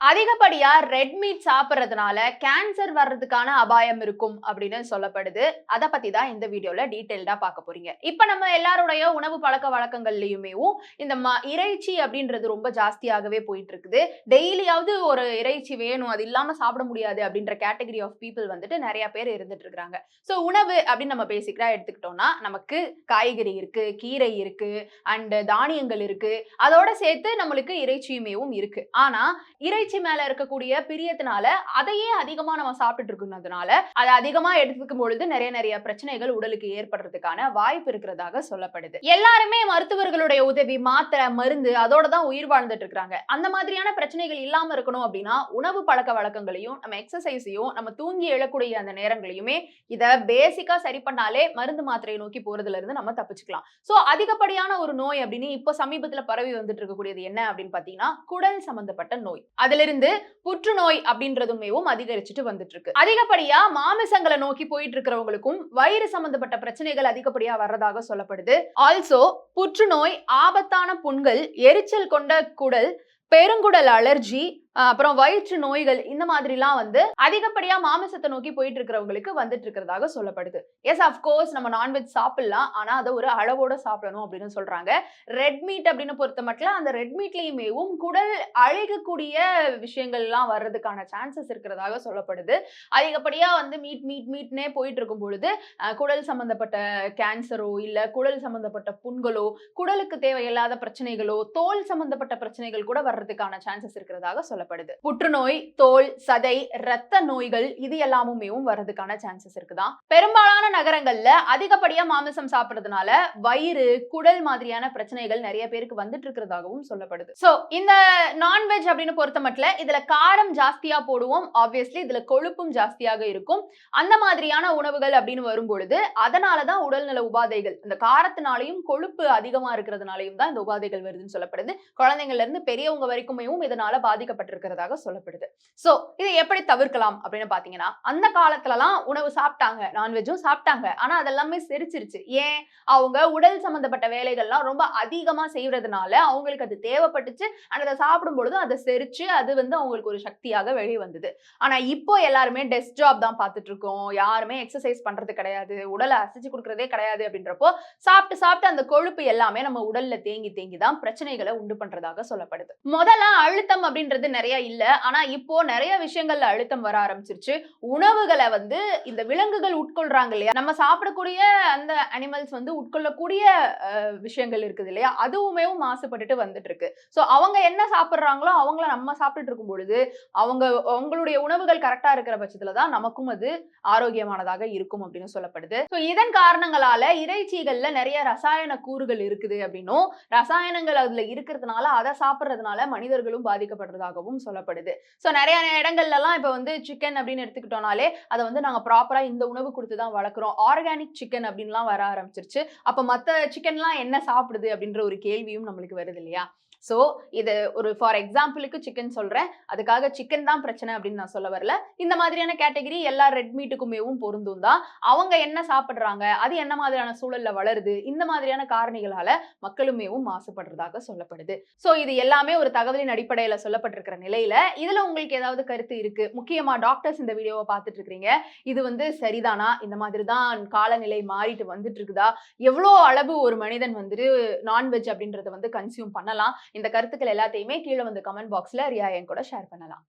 அதிகப்படியா red meat சாப்பிட்றதுனால cancer வர்றதுக்கான அபாயம் இருக்கும் அப்படின்னு சொல்லப்படுது. அதை பத்தி தான் இந்த வீடியோல டீட்டெயில்டா பார்க்க போறீங்க. இப்ப நம்ம எல்லாருடைய உணவு பழக்க வழக்கங்கள்லயுமே இந்த இறைச்சி அப்படின்றது ரொம்ப ஜாஸ்தியாகவே போயிட்டு இருக்குது டெய்லியாவது ஒரு இறைச்சி வேணும். அது இல்லாம சாப்பிட முடியாது அப்படின்ற கேட்டகரி ஆஃப் பீப்புள் வந்துட்டு நிறைய பேர் இருந்துட்டு இருக்கிறாங்க ஸோ உணவு அப்படின்னு நம்ம பேசிக்கிறா எடுத்துக்கிட்டோம்னா நமக்கு காய்கறி இருக்கு கீரை இருக்கு அண்ட் தானியங்கள் இருக்கு. அதோட சேர்த்து நம்மளுக்கு இறைச்சியுமேவும் இருக்கு. ஆனா மகிழ்ச்சி மேல இருக்கக்கூடிய பிரியத்தினால அதையே அதிகமா நம்ம சாப்பிட்டு இருக்கிறதுனால அதை அதிகமா எடுத்துக்கும் பொழுது நிறைய நிறைய பிரச்சனைகள் உடலுக்கு ஏற்படுறதுக்கான வாய்ப்பு இருக்கிறதாக சொல்லப்படுது. எல்லாருமே மருத்துவர்களுடைய உதவி மாத்திரை மருந்து அதோட தான் உயிர் வாழ்ந்துட்டு இருக்காங்க அந்த மாதிரியான பிரச்சனைகள் இல்லாம இருக்கணும் அப்படின்னா உணவு பழக்க வழக்கங்களையும் நம்ம எக்ஸசைஸையும் நம்ம தூங்கி எழக்கூடிய அந்த நேரங்களையுமே இதை பேசிக்கா சரி பண்ணாலே மருந்து மாத்திரையை நோக்கி போறதுல இருந்து நம்ம தப்பிச்சுக்கலாம். சோ அதிகப்படியான ஒரு நோய் அப்படின்னு இப்போ சமீபத்துல பரவி வந்துட்டு இருக்கக்கூடியது என்ன அப்படின்னு பாத்தீங்கன்னா குடல் சம்பந்தப்பட்ட நோய். அதுல இருந்து புற்றுநோய் அப்படின்றதுமேவும் அதிகரிச்சுட்டு வந்துட்டு இருக்கு அதிகப்படியா மாமிசங்களை நோக்கி போயிட்டு இருக்கிறவங்களுக்கும் வயிறு சம்பந்தப்பட்ட பிரச்சனைகள் அதிகப்படியா வர்றதாக சொல்லப்படுது. ஆல்சோ புற்றுநோய் ஆபத்தான புண்கள் எரிச்சல் கொண்ட குடல் பெருங்குடல் அலர்ஜி அப்புறம் வயிற்று நோய்கள் இந்த மாதிரிலாம் வந்து அதிகப்படியா மாமிசத்தை நோக்கி போயிட்டு இருக்கிறவங்களுக்கு வந்துட்டு இருக்கிறதாக சொல்லப்படுது எஸ் கோர்ஸ் நம்ம நான்வெஜ் சாப்பிடலாம். ஆனா அதை ஒரு அளவோட சாப்பிடணும் அப்படின்னு சொல்றாங்க. ரெட் மீட் அப்படின்னு பொறுத்த மட்டும் அந்த ரெட் மீட்லயுமேவும் குடல் அழுகக்கூடிய விஷயங்கள்லாம் வர்றதுக்கான சான்சஸ் இருக்கிறதாக சொல்லப்படுது. அதிகப்படியா வந்து மீட் மீட் மீட்னே போயிட்டு இருக்கும் பொழுது குடல் சம்பந்தப்பட்ட கேன்சரோ இல்ல குடல் சம்பந்தப்பட்ட புண்களோ குடலுக்கு தேவையில்லாத பிரச்சனைகளோ தோல் சம்பந்தப்பட்ட பிரச்சனைகள் கூட வர்றதுக்கான சான்சஸ் இருக்கிறதாக சொல்லப்படுது. புற்றுநோய் தோல் சதை இரத்த நோய்கள் இது எல்லாமுமே வர்றதுக்கான சான்சஸ் இருக்குதான் பெரும்பாலான நகரங்கள்ல அதிகப்படியா மாமிசம் சாப்பிடுறதுனால வயிறு குடல் மாதிரியான பிரச்சனைகள் நிறைய பேருக்கு வந்துட்டு இருக்கிறதாகவும் சொல்லப்படுது. சோ இந்த நான்வெஜ் அப்படின்னு பொறுத்த மட்டும் இதுல காரம் ஜாஸ்தியா போடுவோம். ஆப்வியஸ்லி இதுல கொழுப்பும் ஜாஸ்தியாக இருக்கும். அந்த மாதிரியான உணவுகள் அப்படின்னு வரும்பொழுது அதனாலதான் உடல்நல உபாதைகள் இந்த காரத்தினாலையும் கொழுப்பு அதிகமா இருக்கிறதுனாலையும் தான் இந்த உபாதைகள் வருதுன்னு சொல்லப்படுது. குழந்தைங்கள்ல இருந்து பெரியவங்க வரைக்குமே இதனால பாதிக்கப்பட்டிருக்கிறதாக சொல்லப்படுது. ஸோ இதை எப்படி தவிர்க்கலாம் அப்படின்னு பார்த்தீங்கன்னா அந்த காலத்துலலாம் உணவு சாப்பிட்டாங்க நான்வெஜ்ஜும் சாப்பிட்டாங்க. ஆனா அதெல்லாமே செரிச்சிருச்சு. ஏன்? அவங்க உடல் சம்மந்தப்பட்ட வேலைகள்லாம் ரொம்ப அதிகமா செய்யறதுனால அவங்களுக்கு அது தேவைப்பட்டுச்சு. அண்ட் அதை சாப்பிடும் பொழுது அதை செரிச்சு அது வந்து அவங்களுக்கு ஒரு சக்தியாக வெளியே வந்தது. ஆனா இப்போ எல்லாருமே டெஸ்க் ஜாப் தான் பார்த்துட்டு இருக்கோம் யாருமே எக்ஸசைஸ் பண்றது கிடையாது. உடலை அசைச்சு கொடுக்கறதே கிடையாது அப்படின்றப்போ சாப்பிட்டு சாப்பிட்டு அந்த கொழுப்பு எல்லாமே நம்ம உடல்ல தேங்கி தேங்கி தான் பிரச்சனைகளை உண்டு பண்றதாக சொல்லப்படுது. முதல்ல அழுத்தம் அப்படின்றது நிறைய இல்ல. ஆனா இப்போ நிறைய விஷயங்கள்ல அழுத்தம் வர ஆரம்பிச்சிருச்சு. உணவுகளை வந்து இந்த விலங்குகள் உட்கொள்றாங்க இல்லையா? நம்ம சாப்பிடக்கூடிய அந்த அனிமல்ஸ் வந்து உட்கொள்ளக்கூடிய விஷயங்கள் இருக்குது இல்லையா? அதுவுமே மாசுபட்டுட்டு வந்துட்டு இருக்கு சோ அவங்க என்ன சாப்பிடுறாங்களோ அவங்கள நம்ம சாப்பிட்டுட்டு இருக்கும் பொழுது அவங்க அவங்களுடைய உணவுகள் கரெக்டா இருக்கிற பட்சத்துல தான் நமக்கும் அது ஆரோக்கியமானதாக இருக்கும் அப்படின்னு சொல்லப்படுது. ஸோ இதன் காரணங்களால இறைச்சிகள்ல நிறைய ரசாயன கூறுகள் இருக்குது அப்படின்னும் ரசாயனங்கள் அதுல இருக்கிறதுனால அதை சாப்பிட்றதுனால மனிதர்களும் பாதிக்கப்படுறதாகவும் சொல்லப்படுது. ஸோ நிறைய இடங்கள்ல எல்லாம் இப்போ வந்து சிக்கன் அப்படின்னு எடுத்துக்கிட்டோம்னாலே அதை வந்து நாங்க ப்ராப்பரா இந்த உணவு கொடுத்து தான் வளர்க்குறோம். ஆர்கானிக் சிக்கன் அப்படின்லாம் வர ஆரம்பிச்சிருச்சு. அப்போ மத்த சிக்கன்லாம் என்ன சாப்பிடுது அப்படின்ற ஒரு கேள்வியும் நம்மளுக்கு வருது இல்லையா? ஸோ இது ஒரு ஃபார் எக்ஸாம்பிளுக்கு சிக்கன் சொல்கிறேன் அதுக்காக சிக்கன் தான் பிரச்சனை அப்படின்னு நான் சொல்ல வரல. இந்த மாதிரியான கேட்டகரி எல்லா ரெட் மீட்டுக்குமேவும் பொருந்தும் தான். அவங்க என்ன சாப்பிட்றாங்க? அது என்ன மாதிரியான சூழலில் வளருது? இந்த மாதிரியான காரணிகளால் மக்களுமேவும் மாசுபடுறதாக சொல்லப்படுது. ஸோ இது எல்லாமே ஒரு தகவலின் அடிப்படையில் சொல்லப்பட்டிருக்கிற நிலையில். இதில் உங்களுக்கு ஏதாவது கருத்து இருக்குது முக்கியமாக டாக்டர்ஸ் இந்த வீடியோவை பார்த்துட்டு இருக்கிறீங்க. இது வந்து சரிதானா? இந்த மாதிரி தான் காலநிலை மாறிட்டு வந்துட்டு இருக்குதா? எவ்வளோ அளவு ஒரு மனிதன் வந்துட்டு நான்வெஜ் அப்படின்றத வந்து கன்சியூம் பண்ணலாம்? இந்த கருத்துக்கள் எல்லாத்தையுமே கீழே வந்து கமெண்ட் பாக்ஸ்ல ரியா என் கூட ஷேர் பண்ணலாம்.